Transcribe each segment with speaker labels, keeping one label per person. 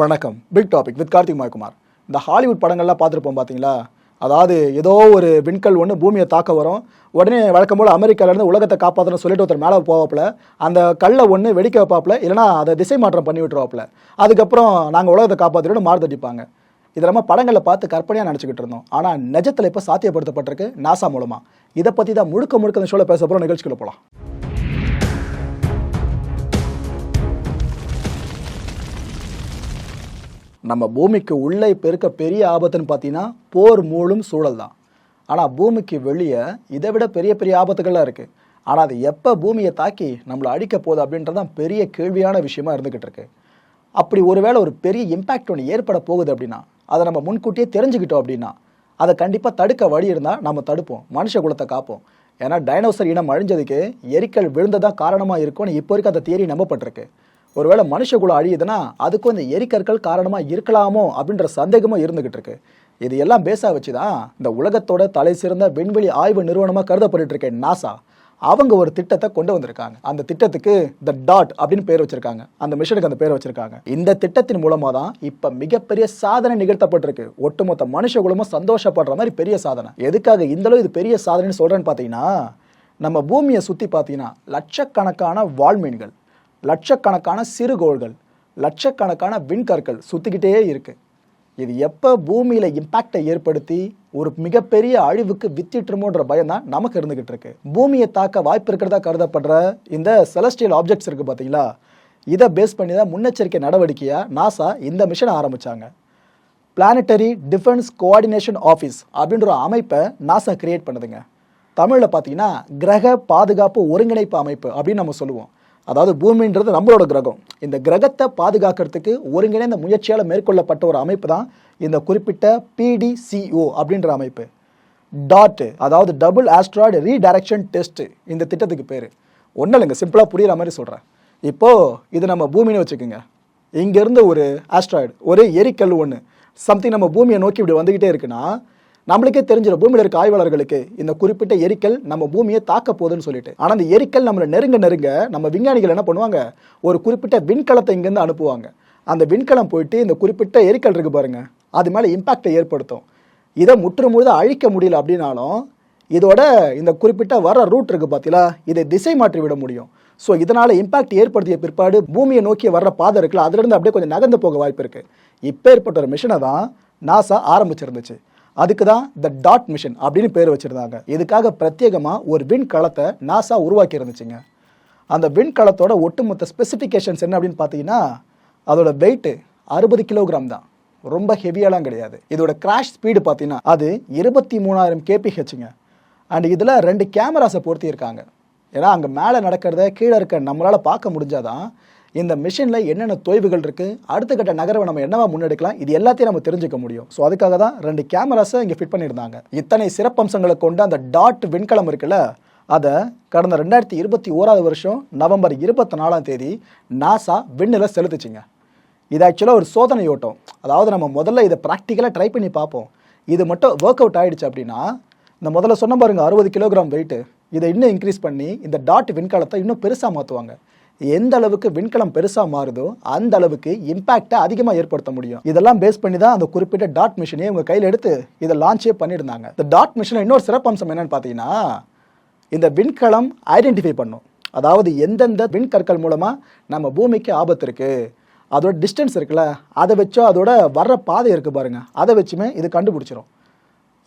Speaker 1: வணக்கம். Big topic with Karthik மாய்குமார். இந்த ஹாலிவுட் படங்கள்லாம் பார்த்துருப்போம் பார்த்தீங்களா? அதாவது ஏதோ ஒரு விண்கல் ஒன்று பூமியை தாக்க வரும். உடனே வழக்கம் போல் அமெரிக்காவிலேருந்து உலகத்தை காப்பாற்றணும்னு சொல்லிட்டு ஒருத்தர் மேலே போவாப்புல. அந்த கல்லை ஒன்று வெடிக்க வைப்பாப்பில். இல்லைனா அதை திசை மாற்றம் பண்ணி விட்டுருவாப்பில். அதுக்கப்புறம் நாங்கள் உலகத்தை காப்பாற்றிட்டு மாறுதட்டிப்பாங்க இதை நம்ம படங்களை பார்த்து கற்பனையாக நினச்சிக்கிட்டு இருந்தோம். ஆனால் நிஜத்தில் இப்போ சாத்தியப்படுத்தப்பட்டிருக்கு நாசா மூலமாக இதை பற்றி தான் முழுக்க முழுக்க இந்த ஷோவில் பேச போகிறோம் நிகழ்ச்சிக்குள்ள போகலாம் நம்ம பூமிக்கு உள்ளே இப்போ இருக்க பெரிய ஆபத்துன்னு பார்த்தீங்கன்னா போர் மூழும் சூழல் தான் ஆனால் பூமிக்கு வெளியே இதை விட பெரிய பெரிய ஆபத்துகள்லாம் இருக்குது ஆனால் அது எப்போ பூமியை தாக்கி நம்மளை அழிக்க போகுது அப்படின்றது தான் பெரிய கேள்வியான விஷயமா இருந்துக்கிட்டு இருக்கு. அப்படி ஒருவேளை ஒரு பெரிய இம்பேக்ட் ஒன்று ஏற்பட போகுது அப்படின்னா அதை நம்ம முன்கூட்டியே தெரிஞ்சுக்கிட்டோம் அப்படின்னா அதை கண்டிப்பாக தடுக்க வழி இருந்தால் நம்ம தடுப்போம் மனுஷ குலத்தை காப்போம். ஏன்னா டைனோசர் இனம் அழிஞ்சதுக்கு எரிக்கல் விழுந்ததான் காரணமாக இருக்கும்னு இப்போ இருக்க அந்த தியரி நம்பப்பட்டிருக்கு. ஒருவேளை மனுஷகுலம் அழியுதுன்னா அதுக்கும் இந்த எரிக்கற்கள் காரணமாக இருக்கலாமோ அப்படின்ற சந்தேகமும் இருந்துகிட்டு இருக்கு இது எல்லாம் பேஸாக வச்சு தான் இந்த உலகத்தோட தலை சிறந்த விண்வெளி ஆய்வு நிறுவனமாக கருதப்பட்டு இருக்கேன் நாசா அவங்க ஒரு திட்டத்தை கொண்டு வந்திருக்காங்க. அந்த திட்டத்துக்கு த டாட் அப்படின்னு பேர் வச்சிருக்காங்க. அந்த மிஷனுக்கு அந்த பேர் வச்சிருக்காங்க. இந்த திட்டத்தின் மூலமாக தான் இப்போ மிகப்பெரிய சாதனை நிகழ்த்தப்பட்டிருக்கு. ஒட்டுமொத்த மனுஷகுலமும் சந்தோஷப்படுற மாதிரி பெரிய சாதனை. எதுக்காக இந்தளவு இது பெரிய சாதனைன்னு சொல்கிறேன்னு பார்த்தீங்கன்னா நம்ம பூமியை சுற்றி பார்த்தீங்கன்னா லட்சக்கணக்கான வால்மீன்கள் லட்சக்கணக்கான சிறுகோள்கள் லட்சக்கணக்கான விண்கற்கள் சுற்றிக்கிட்டே இருக்கு. இது எப்போ பூமியில் இம்பேக்டை ஏற்படுத்தி ஒரு மிகப்பெரிய அழிவுக்கு வித்திட்டுருமோன்ற பயம் தான் நமக்கு இருந்துகிட்டு இருக்கு. பூமியை தாக்க வாய்ப்பு இருக்கிறதா கருதப்படுற இந்த செலஸ்டியல் ஆப்ஜெக்ட்ஸ் இருக்கு பார்த்தீங்களா இதை பேஸ் பண்ணி தான் முன்னெச்சரிக்கை நடவடிக்கையாக நாசா இந்த மிஷனை ஆரம்பித்தாங்க பிளானட்டரி டிஃபென்ஸ் கோஆர்டினேஷன் ஆஃபீஸ் அப்படின்ற ஒரு அமைப்பை நாசா கிரியேட் பண்ணுதுங்க. தமிழில் பார்த்தீங்கன்னா கிரக பாதுகாப்பு ஒருங்கிணைப்பு அமைப்பு அப்படின்னு நம்ம சொல்லுவோம். அதாவது பூமின்றது நம்மளோட கிரகம். இந்த கிரகத்தை பாதுகாக்கிறதுக்கு ஒருங்கிணைந்த முயற்சியால் மேற்கொள்ளப்பட்ட ஒரு அமைப்பு தான் இந்த குறிப்பிட்ட பிடிசிஓ அப்படின்ற அமைப்பு. டாட் அதாவது டபுள் ஆஸ்ட்ராய்டு ரீடைரக்ஷன் டெஸ்ட் இந்த திட்டத்துக்கு பேர். ஒன்றும் இல்லைங்க சிம்பிளாக புரிகிற மாதிரி சொல்கிறேன் இப்போது இது நம்ம பூமின்னு வச்சுக்கோங்க. இங்கேருந்து ஒரு ஆஸ்ட்ராய்டு ஒரு எரிக்கல் ஒன்று சம்திங் நம்ம பூமியை நோக்கி இப்படி வந்துக்கிட்டே இருக்குன்னா நம்மளுக்கே தெரிஞ்சிடும் பூமியில் இருக்க ஆய்வாளர்களுக்கு இந்த குறிப்பிட்ட எரிக்கல் நம்ம பூமியை தாக்க போகுதுன்னு சொல்லிட்டு. ஆனால் அந்த எரிக்கல் நம்மளை நெருங்க நெருங்க நம்ம விஞ்ஞானிகள் என்ன பண்ணுவாங்க? ஒரு குறிப்பிட்ட விண்கலத்தை இங்கேருந்து அனுப்புவாங்க. அந்த விண்கலம் போயிட்டு இந்த குறிப்பிட்ட எரிக்கல் இருக்கு பாருங்க அது மேலே இம்பாக்டை ஏற்படுத்தும். இதை முற்று முழுத அழிக்க முடியல அப்படின்னாலும் இதோட இந்த குறிப்பிட்ட வர ரூட் இருக்கு பார்த்தீங்களா இதை திசை மாற்றி விட முடியும். ஸோ இதனால் இம்பாக்ட் ஏற்படுத்திய பிற்பாடு பூமியை நோக்கி வர்ற பாதை இருக்குல்ல அதுலேருந்து அப்படியே கொஞ்சம் நகர்ந்து போக வாய்ப்பு இருக்குது இப்போ ஏற்பட்ட ஒரு மிஷினை தான் நாசா ஆரம்பிச்சிருந்துச்சு. அதுக்கு தான் த டாட் மிஷன் அப்படின்னு பேர் வச்சுருந்தாங்க. இதுக்காக பிரத்யேகமாக ஒரு விண்கலத்தை நாசா உருவாக்கி இருந்துச்சுங்க. அந்த விண்கலத்தோட ஒட்டுமொத்த ஸ்பெசிஃபிகேஷன்ஸ் என்ன அப்படின்னு பார்த்தீங்கன்னா அதோட வெயிட்டு அறுபது கிலோகிராம் தான். ரொம்ப ஹெவியாலாம் கிடையாது. இதோட கிராஷ் ஸ்பீடு பார்த்தீங்கன்னா அது இருபத்தி மூணாயிரம் கேபிஹெச்சுங்க அண்ட் இதில் ரெண்டு கேமராஸை பொருத்தியிருக்காங்க. ஏன்னா அங்கே மேலே நடக்கிறத கீழே இருக்க நம்மளால் பார்க்க முடிஞ்சாதான் இந்த மிஷினில் என்னென்ன தொய்வுகள் இருக்குது அடுத்த கட்ட நகரவை நம்ம என்னவா முன்னெடுக்கலாம்? இது எல்லாத்தையும் நம்ம தெரிஞ்சுக்க முடியும். ஸோ அதுக்காக தான் ரெண்டு கேமராஸை இங்கே ஃபிட் பண்ணியிருந்தாங்க. இத்தனை சிறப்பம்சங்களை கொண்ட அந்த டாட் விண்கலம் இருக்குல்ல அதை கடந்த ரெண்டாயிரத்தி இருபத்தி ஓராவது வருஷம் நவம்பர் இருபத்தி நாலாம் தேதி நாசா விண்ணில் செலுத்துச்சிங்க. இது ஆக்சுவலாக ஒரு சோதனை ஓட்டம். அதாவது நம்ம முதல்ல இதை ப்ராக்டிக்கலாக ட்ரை பண்ணி பார்ப்போம். இது மட்டும் ஒர்க் அவுட் ஆகிடுச்சு அப்படின்னா இந்த முதல்ல சொன்ன பாருங்கள் அறுபது கிலோகிராம் வெயிட்டு இதை இன்னும் இன்க்ரீஸ் பண்ணி இந்த டாட் விண்கலத்தை இன்னும் பெருசாக மாற்றுவாங்க எந்த அளவுக்கு விண்கலம் பெருசாக மாறுதோ அந்த அளவுக்கு இம்பாக்டை அதிகமாக ஏற்படுத்த முடியும். இதெல்லாம் பேஸ் பண்ணி தான் அந்த குறிப்பிட்ட டாட் மிஷினே உங்கள் கையில் எடுத்து இதை லான்ச்சே பண்ணியிருந்தாங்க. இந்த டாட் மிஷினில் இன்னொரு சிறப்பம்சம் என்னன்னு பார்த்தீங்கன்னா இந்த விண்கலம் ஐடென்டிஃபை பண்ணும். அதாவது எந்தெந்த விண்கற்கள் மூலமாக நம்ம பூமிக்கு ஆபத்து இருக்குது அதோட டிஸ்டன்ஸ் இருக்குல்ல அதை வச்சோ அதோட வர்ற பாதை இருக்குது பாருங்கள் அதை வச்சுமே இது கண்டுபிடிச்சிரும்.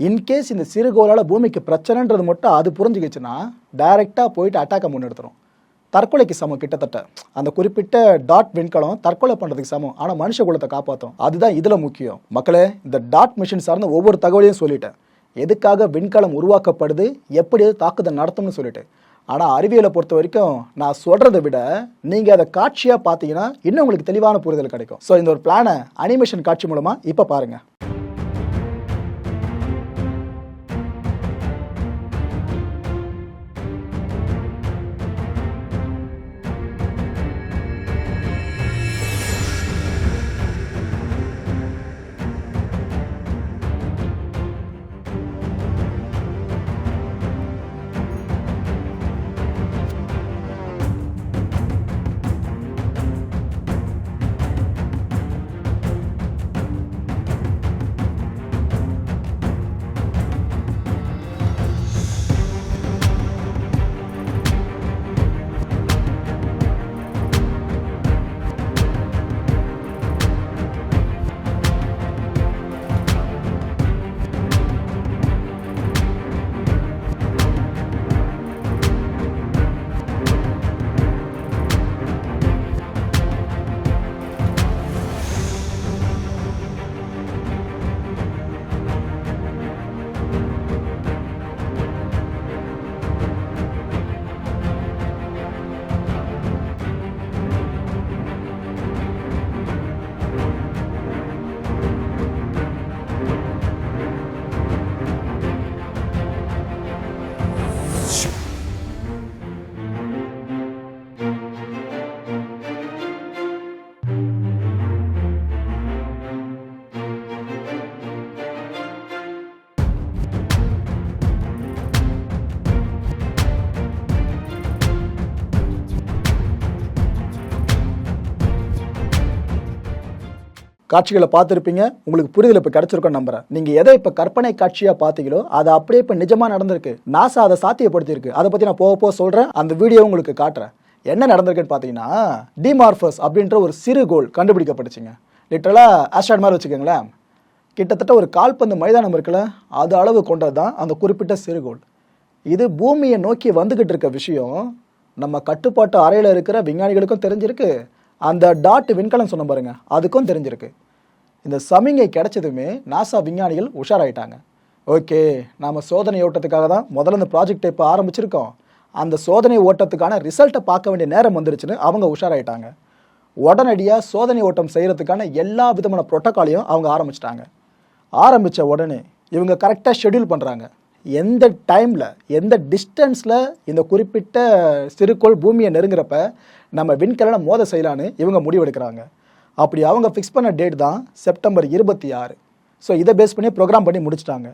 Speaker 1: இன்கேஸ் இந்த சிறுகோளால் பூமிக்கு பிரச்சனைன்றது மட்டும் அது புரிஞ்சுக்கிச்சுன்னா டைரெக்டாக போயிட்டு அட்டாக்கை முன்னெடுத்துரும். தற்கொலைக்கு சமம் கிட்டத்தட்ட. அந்த குறிப்பிட்ட டாட் விண்கலம் தற்கொலை பண்ணுறதுக்கு சமம். ஆனால் மனுஷ குலத்தை காப்பாற்றும் அதுதான் இதில் முக்கியம். மக்களே இந்த டாட் மிஷின் சார்ந்த ஒவ்வொரு தகவலையும் சொல்லிட்டேன். எதுக்காக விண்கலம் உருவாக்கப்படுது? எப்படி தாக்குதல் நடத்தும்னு சொல்லிட்டு. ஆனால் அறிவியலை பொறுத்த வரைக்கும் நான் சொல்கிறத விட நீங்கள் அதை காட்சியாக பார்த்தீங்கன்னா இன்னும் உங்களுக்கு தெளிவான புரிதல் கிடைக்கும். ஸோ இந்த ஒரு பிளானை அனிமேஷன் காட்சி மூலமாக இப்போ பாருங்கள் காட்சிகளை பார்த்துருப்பீங்க. உங்களுக்கு புரிதல் இப்போ கிடைச்சிருக்கும் நம்புறேன். நீங்க எதை இப்போ கற்பனை காட்சியா பார்த்தீங்களோ அது அப்படியே இப்போ நிஜமா நடந்திருக்கு. நாசா அதை சாத்தியப்படுத்தியிருக்கு. அதை பத்தி நான் போக போக சொல்றேன். அந்த வீடியோ உங்களுக்கு காட்டுறேன். என்ன நடந்திருக்குன்னு பார்த்தீங்கன்னா டிமார்ஃபஸ் அப்படின்ற ஒரு சிறு கோல் கண்டுபிடிக்கப்பட்டுச்சுங்க. லிட்டரலாக ஆஸ்ட்ராய்ட் மாதிரி வச்சுக்கோங்களேன். கிட்டத்தட்ட ஒரு கால்பந்து மைதானம் இருக்குல்ல அது அளவு கொண்டது தான் அந்த குறிப்பிட்ட சிறுகோள் இது பூமியை நோக்கி வந்துகிட்டு இருக்க விஷயம் நம்ம கட்டுப்பாட்டு அறையில் இருக்கிற விஞ்ஞானிகளுக்கும் தெரிஞ்சிருக்கு. அந்த டாட் விண்கலம் சொன்ன பாருங்க அதுக்கும் தெரிஞ்சிருக்கு. இந்த சமிங்கை கிடைச்சதுமே நாசா விஞ்ஞானிகள் உஷாராயிட்டாங்க. ஓகே நாம் சோதனை ஓட்டத்துக்காக தான் முதல்ல இந்த ப்ராஜெக்டை இப்போ ஆரம்பிச்சிருக்கோம். அந்த சோதனை ஓட்டத்துக்கான ரிசல்ட்டை பார்க்க வேண்டிய நேரம் வந்துருச்சுன்னு அவங்க உஷாராயிட்டாங்க. உடனடியாக சோதனை ஓட்டம் செய்கிறதுக்கான எல்லா விதமான ப்ரோட்டோக்காலையும் அவங்க ஆரம்பிச்சிட்டாங்க. ஆரம்பித்த உடனே இவங்க கரெக்டாக ஷெட்யூல் பண்ணுறாங்க எந்த டைமில் எந்த டிஸ்டன்ஸில் இந்த குறிப்பிட்ட சிறுகோள் பூமியை நெருங்குறப்ப நம்ம விண்கலனை மோத செய்யலான்னு இவங்க முடிவெடுக்கிறாங்க. அப்படி அவங்க ஃபிக்ஸ் பண்ண டேட் தான் செப்டம்பர் இருபத்தி ஆறு. ஸோ இதை பேஸ் பண்ணி ப்ரோக்ராம் பண்ணி முடிச்சிட்டாங்க.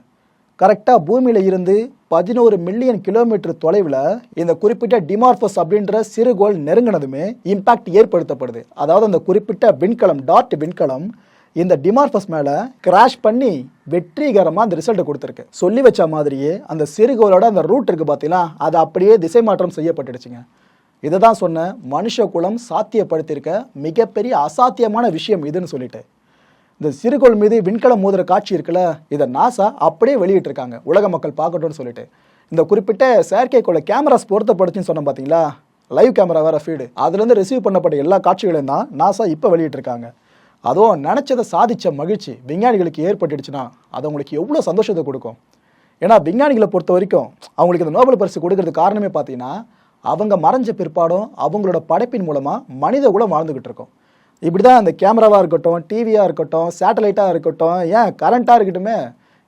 Speaker 1: கரெக்டாக பூமியில் இருந்து பதினோரு மில்லியன் கிலோமீட்டர் தொலைவில் இந்த குறிப்பிட்ட டிமார்பஸ் அப்படின்ற சிறுகோள் நெருங்கினதுமே இம்பாக்ட் ஏற்படுத்தப்படுது. அதாவது அந்த குறிப்பிட்ட விண்கலம் டாட் விண்கலம் இந்த டிமார்பஸ் மேலே கிராஷ் பண்ணி வெற்றிகரமாக அந்த ரிசல்ட்டை கொடுத்துருக்கு. சொல்லி வச்ச மாதிரியே அந்த சிறுகோளோட அந்த ரூட் இருக்குது பார்த்தீங்களா அது அப்படியே திசை மாற்றம் செய்யப்பட்டுடுச்சுங்க. இதை தான் சொன்ன மனுஷ குலம் சாத்தியப்படுத்தியிருக்க மிகப்பெரிய அசாத்தியமான விஷயம் இதுன்னு சொல்லிட்டு. இந்த சிறுகோள் மீது விண்கலம் மோதுற காட்சி இருக்குல்ல இதை நாசா அப்படியே வெளியிட்டிருக்காங்க உலக மக்கள் பார்க்கட்டும்னு சொல்லிட்டு. இந்த குறிப்பிட்ட செயற்கைக்கோளை கேமராஸ் பொருத்தப்படுத்துன்னு சொன்னோம் பார்த்தீங்களா லைவ் கேமரா வேற ஃபீடு அதுலேருந்து ரிசீவ் பண்ணப்பட்ட எல்லா காட்சிகளையும் தான் நாசா இப்போ வெளியிட்டிருக்காங்க. அதுவும் நினச்சதை சாதிச்ச மகிழ்ச்சி விஞ்ஞானிகளுக்கு ஏற்பட்டுடுச்சுன்னா அது அவங்களுக்கு எவ்வளோ சந்தோஷத்தை கொடுக்கும். ஏன்னா விஞ்ஞானிகளை பொறுத்த வரைக்கும் அவங்களுக்கு இந்த நோபல் பரிசு கொடுக்கறது காரணமே பார்த்தீங்கன்னா அவங்க மறைஞ்ச பிற்பாடும் அவங்களோட படைப்பின் மூலமாக மனித குலம் வாழ்ந்துக்கிட்டு இருக்கோம். இப்படி தான் அந்த கேமராவாக இருக்கட்டும் டிவியாக இருக்கட்டும் சேட்டலைட்டாக இருக்கட்டும் ஏன் கரண்ட்டாக இருக்கட்டுமே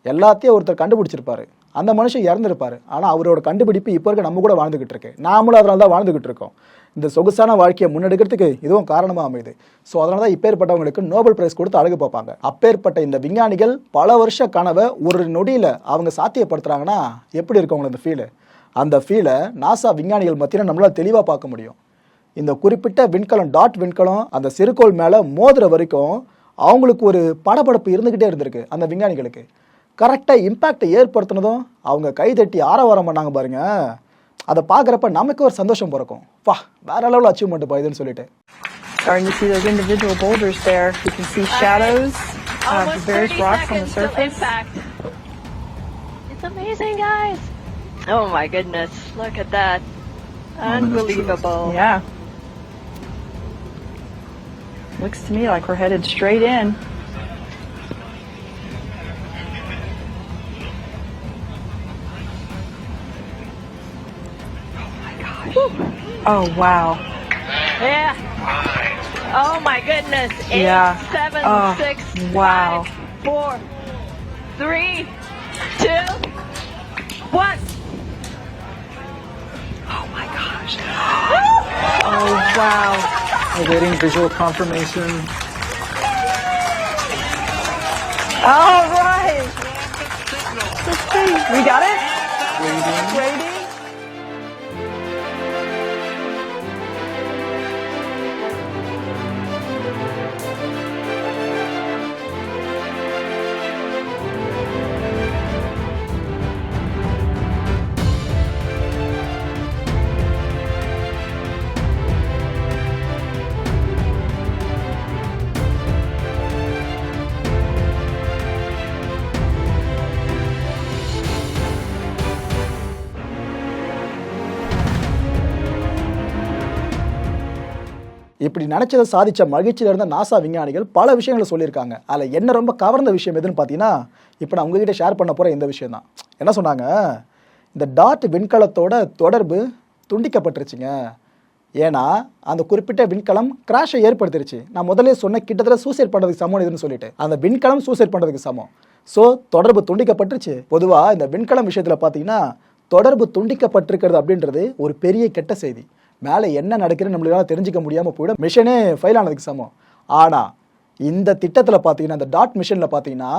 Speaker 1: எல்லாத்தையும் ஒருத்தர் கண்டுபிடிச்சிருப்பாரு. அந்த மனுஷன் இறந்துருப்பார். ஆனால் அவரோட கண்டுபிடிப்பு இப்போ இருக்க நம்ம கூட வாழ்ந்துக்கிட்டு இருக்கு. நாமளும் அதனால தான் வாழ்ந்துக்கிட்டு இருக்கோம். இந்த சொகுசான வாழ்க்கையை முன்னெடுக்கிறதுக்கு இதுவும் காரணமாக அமையுது. ஸோ அதனால தான் இப்பேற்பட்டவங்களுக்கு நோபல் பிரைஸ் கொடுத்து அழகு பார்ப்பாங்க. அப்பேற்பட்ட இந்த விஞ்ஞானிகள் பல வருஷ கனவை ஒரு நொடியில் அவங்க சாத்தியப்படுத்துகிறாங்கன்னா எப்படி இருக்கும் அவங்களுக்கு அந்த ஃபீலு அந்த ஃபீலை நாசா விஞ்ஞானிகள் மத்தியில் நம்மளால் தெளிவாக பார்க்க முடியும் இந்த குறிப்பிட்ட விண்கலம் டாட் விண்கலம் அந்த சிறுகோள் மேலே மோதுற வரைக்கும் அவங்களுக்கு ஒரு படபடப்பு இருந்துக்கிட்டே இருந்திருக்கு அந்த விஞ்ஞானிகளுக்கு கரெக்டாக இம்பேக்டை ஏற்படுத்தினதும் அவங்க கைதட்டி ஆரவாரம் பண்ணாங்க பாருங்க அதை பார்க்குறப்ப நமக்கு ஒரு சந்தோஷம் பிறக்கும் வா வேற லெவலில் அச்சீவ்மெண்ட் பா இதுன்னு சொல்லிட்டு
Speaker 2: Starting to see those individual boulders there. You can see shadows of the
Speaker 3: Almost
Speaker 2: various
Speaker 3: 30
Speaker 2: rocks on the
Speaker 3: seconds till
Speaker 2: surface.
Speaker 3: impact. It's amazing, guys. Oh my goodness, look at that. Oh, Unbelievable.
Speaker 2: Yeah. Looks to me like we're headed straight in. Oh my gosh. oh wow.
Speaker 3: Yeah. Oh my goodness. Eight,
Speaker 2: Yeah.
Speaker 3: seven,
Speaker 2: Oh,
Speaker 3: six,
Speaker 2: wow.
Speaker 3: five, four, three, two, one.
Speaker 2: Oh my gosh. Oh wow.
Speaker 4: Awaiting visual confirmation.
Speaker 2: All right. We got it? Waiting.
Speaker 1: இப்படி நினைச்சதை சாதிச்ச மகிழ்ச்சியில் இருந்த NASA விஞ்ஞானிகள் பல விஷயங்களை சொல்லியிருக்காங்க. அதில் என்ன ரொம்ப கவர்ந்த விஷயம் எதுன்னு பார்த்தீங்கன்னா இப்போ நான் உங்ககிட்ட ஷேர் பண்ண போகிற இந்த விஷயம் தான். என்ன சொன்னாங்க? இந்த டாட் விண்கலத்தோட தொடர்பு துண்டிக்கப்பட்டுருச்சுங்க. ஏன்னா அந்த குறிப்பிட்ட விண்கலம் கிராஷை ஏற்படுத்திருச்சு. நான் முதலே சொன்ன கிட்டத்தட்ட சூசைட் பண்ணுறதுக்கு சமம் இதுன்னு சொல்லிட்டு. அந்த விண்கலம் சூசைட் பண்ணுறதுக்கு சமம். ஸோ தொடர்பு துண்டிக்கப்பட்டுருச்சு. பொதுவாக இந்த விண்கலம் விஷயத்தில் பார்த்தீங்கன்னா தொடர்பு துண்டிக்கப்பட்டிருக்கிறது அப்படின்றது ஒரு பெரிய கெட்ட செய்தி. மேலே என்ன நடக்குதுன்னு நம்மளால தெரிஞ்சுக்க முடியாமல் போயிடும். மிஷனே ஃபெயில் ஆனதுக்கு சமம். ஆனால் இந்த திட்டத்தில் பார்த்தீங்கன்னா இந்த டாட் மிஷனில் பார்த்தீங்கன்னா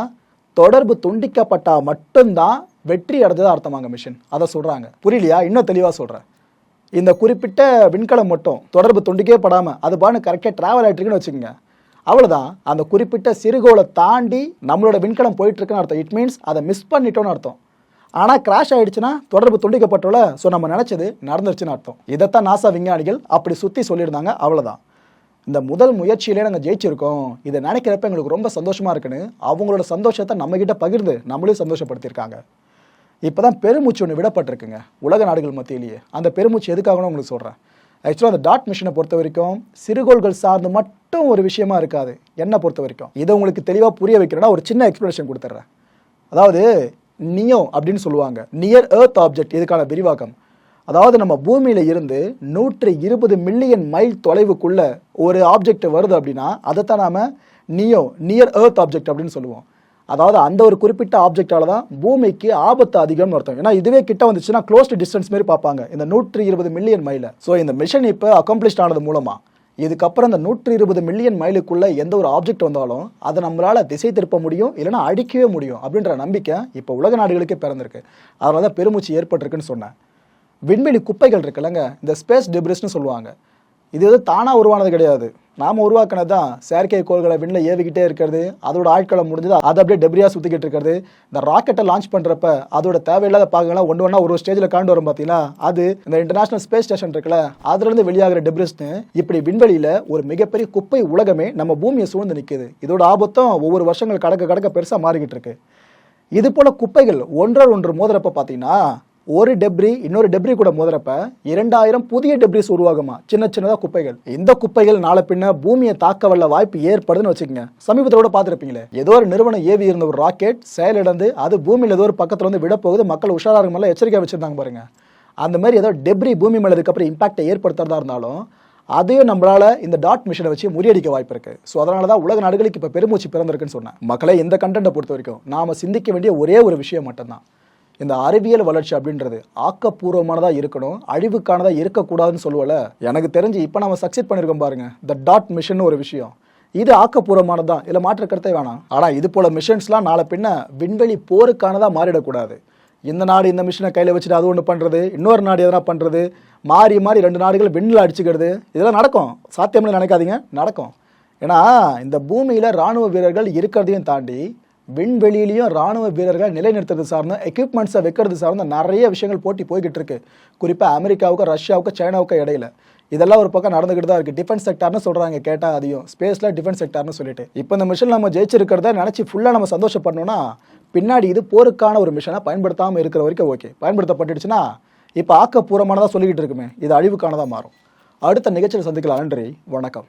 Speaker 1: தொடர்பு துண்டிக்கப்பட்டால் மட்டும்தான் வெற்றி அடைஞ்சதா அர்த்தமாங்க மிஷின் அதை சொல்கிறாங்க புரியலையா? இன்னும் தெளிவாக சொல்கிறேன் இந்த குறிப்பிட்ட விண்கலம் மட்டும் தொடர்பு துண்டிக்கே படாமல் அது பானு கரெக்டாக ட்ராவல் ஆகிட்டுருக்குன்னு வச்சுக்கோங்க. அவ்வளோதான் அந்த குறிப்பிட்ட சிறுகோளை தாண்டி நம்மளோட விண்கலம் போயிட்டு இருக்குன்னு அர்த்தம். இட் மீன்ஸ் அதை மிஸ் பண்ணிட்டோன்னு அர்த்தம். ஆனால் கிராஷ் ஆயிடுச்சுன்னா தொடர்பு துண்டிக்கப்பட்டோல ஸோ நம்ம நினச்சது நடந்துருச்சுன்னு அர்த்தம். இதைத்தான் நாசா விஞ்ஞானிகள் அப்படி சுற்றி சொல்லியிருந்தாங்க அவ்வளோதான் இந்த முதல் முயற்சியிலே நாங்கள் ஜெயிச்சிருக்கோம். இதை நினைக்கிறப்ப எங்களுக்கு ரொம்ப சந்தோஷமாக இருக்குன்னு அவங்களோட சந்தோஷத்தை நம்மக்கிட்ட பகிர்ந்து நம்மளையும் சந்தோஷப்படுத்தியிருக்காங்க. இப்போ தான் பெருமூச்சு ஒன்று விடப்பட்டிருக்குங்க உலக நாடுகள் மத்தியிலேயே. அந்த பெருமூச்சு எதுக்காகனு உங்களுக்கு சொல்கிறேன் ஆக்சுவலாக அந்த டாட் மிஷினை பொறுத்த வரைக்கும் சிறுகோள்கள் சார்ந்து மட்டும் ஒரு விஷயமா இருக்காது. என்னை பொறுத்த வரைக்கும். இதை உங்களுக்கு தெளிவாக புரிய வைக்கிறேன்னா ஒரு சின்ன எக்ஸ்ப்ளனேஷன் கொடுத்துட்றேன் அதாவது நியோ அப்படின்னு சொல்லுவாங்க. நியர் எர்த் ஆப்ஜெக்ட் இதுக்கான விரிவாக்கம்? அதாவது நம்ம பூமியில இருந்து நூற்றி இருபது மில்லியன் மைல் தொலைவுக்குள்ள ஒரு ஆப்ஜெக்ட் வருது அப்படின்னா அதைத்தான் நாம நியோ நியர் ஏர்த் ஆப்ஜெக்ட் அப்படின்னு சொல்லுவோம். அதாவது அந்த ஒரு குறிப்பிட்ட ஆப்ஜெக்டால தான் பூமிக்கு ஆபத்து அதிகம்னு அர்த்தம். ஏன்னா இதுவே கிட்ட வந்துச்சுன்னா க்ளோஸ்டு டிஸ்டன்ஸ் மாதிரி பார்ப்பாங்க. இந்த நூற்றி இருபது மில்லியன் மைல ஸோ இந்த மிஷன் இப்போ அக்காம்ப்ளிஷ்ட் ஆனது மூலமா. இதுக்கப்புறம் அந்த நூற்றி இருபது மில்லியன் மைலுக்குள்ளே எந்த ஒரு ஆப்ஜெக்ட் வந்தாலும் அதை நம்மளால் திசை திருப்ப முடியும் இல்லைன்னா அழிக்கவே முடியும் அப்படின்ற நம்பிக்கை இப்போ உலக நாடுகளுக்கே பிறந்திருக்கு. அதனால தான் பெருமூச்சு ஏற்பட்டிருக்குன்னு சொன்னேன். விண்வெளி குப்பைகள் இருக்குல்லங்க இந்த ஸ்பேஸ் டெப்ரிஸ்னு சொல்லுவாங்க. இது எதுவும் தானாக உருவானது கிடையாது. நாம உருவாக்குனது தான் செயற்கை கோள்களை விண்ணில் ஏவிக்கிட்டே இருக்கிறது அதோட ஆட்களை முடிஞ்சது அதை அப்படியே டெப்ரியா சுற்றிக்கிட்டு இருக்கிறது. இந்த ராக்கெட்டை லான்ச் பண்ணுறப்ப அதோட தேவையில்லாத பாகங்கள்லாம் ஒன்று ஒன்றா ஒரு ஸ்டேஜில் காண்டு வரும் பார்த்தீங்கன்னா அது இந்த இன்டர்நேஷனல் ஸ்பேஸ் ஸ்டேஷன் இருக்குல்ல அதுலேருந்து வெளியாகிற டெப்ரிஸ்னு இப்படி விண்வெளியில் ஒரு மிகப்பெரிய குப்பை உலகமே நம்ம பூமியை சூழ்ந்து நிற்குது இதோட ஆபத்தும் ஒவ்வொரு வருஷங்கள் கடக்க கடக்க பெருசாக மாறிக்கிட்டு இருக்கு. இது போல குப்பைகள் ஒன்றோடு ஒன்று மோதுறப்ப பார்த்தீங்கன்னா ஒரு டெப்ரி இன்னொரு டெப்ரி கூட மோதுறப்ப இரண்டாயிரம் புதிய டெப்ரிஸ் உருவாகுமா? சின்ன சின்னதா குப்பைகள். இந்த குப்பைகள் நாளை பின்ன பூமியை தாக்க வல்ல வாய்ப்பு ஏற்படுதுன்னு வச்சுக்கோங்க. சமீபத்தோட பார்த்துருப்பீங்களே ஏதோ ஒரு நிறுவனம் ஏவி இருந்த ஒரு ராக்கெட் செயலிழந்து அது பூமியில் ஏதோ ஒரு பக்கத்துல வந்து விட போகுது மக்கள் உஷாராக இருக்கும் எச்சரிக்கை வச்சிருந்தாங்க பாருங்க. அந்த மாதிரி ஏதோ டெப்ரி பூமி மேல இதுக்கப்புறம் இம்பாக்டை ஏற்படுத்துறதா இருந்தாலும் அதையும் நம்மளால இந்த டாட் மிஷனை வச்சு முறியடிக்க வாய்ப்பு இருக்கு. ஸோ அதனால தான் உலக நாடுகளுக்கு இப்போ பெருமூச்சு பிறந்திருக்குன்னு சொன்னேன். மக்களை இந்த கண்டென்ட்டை பொறுத்த வரைக்கும் நாம சிந்திக்க வேண்டிய ஒரே ஒரு விஷயம் மட்டும்தான். இந்த அறிவியல் வளர்ச்சி அப்படின்றது ஆக்கப்பூர்வமானதாக இருக்கணும் அழிவுக்கானதாக இருக்கக்கூடாதுன்னு சொல்லுவல? எனக்கு தெரிஞ்சு இப்போ நம்ம சக்சீட் பண்ணியிருக்கோம் பாருங்க. த டாட் மிஷன் ஒரு விஷயம். இது ஆக்கப்பூர்வமானது? தான் இதில் மாற்று கருத்தே வேணாம். ஆனால் இது போல மிஷன்ஸ்லாம் நாளை பின்ன விண்வெளி போருக்கானதாக மாறிடக்கூடாது. இந்த நாடு இந்த மிஷினை கையில் வச்சுட்டு அது ஒன்று பண்ணுறது இன்னொரு நாடு எதனா பண்ணுறது மாறி மாறி ரெண்டு நாடுகள் விண்ணில் அடிச்சுக்கிறது இதெல்லாம் நடக்கும். சாத்தியம்னு நினைக்காதீங்க நடக்கும். ஏன்னா இந்த பூமியில் ராணுவ வீரர்கள் இருக்கிறதையும் தாண்டி விண்வெளியிலையும் ராணுவ வீரர்கள் நிலைநிறுத்துறது சார்ந்த எக்யூப்மெண்ட்ஸை வைக்கிறது சார்ந்த நிறைய விஷயங்கள் போட்டி போய்கிட்டு இருக்கு. குறிப்பாக அமெரிக்காவுக்கும் ரஷ்யாவுக்கும் சைனாவுக்கும் இடையில. இதெல்லாம் ஒரு பக்கம் நடந்துகிட்டு தான் இருக்கு. டிஃபென்ஸ் செக்டார்னு சொல்றாங்க கேட்டா அதையும். ஸ்பேஸ்ல டிஃபென்ஸ் செக்டார்னு சொல்லிட்டு. இப்போ இந்த மிஷன் நம்ம ஜெயிச்சிருக்கிறத நினைச்சு ஃபுல்லா நம்ம சந்தோஷப்படணும்னா பின்னாடி இது போருக்கான ஒரு மிஷனை பயன்படுத்தாம இருக்கிற வரைக்கும் ஓகே பயன்படுத்தப்பட்டுடுச்சுன்னா இப்போ ஆக்கப்பூர்வமானதாக சொல்லிக்கிட்டு இருக்குமே. இது அழிவுக்கானதாக மாறும். அடுத்த நிகழ்ச்சியில் சந்திக்கலாம் நன்றி. வணக்கம்.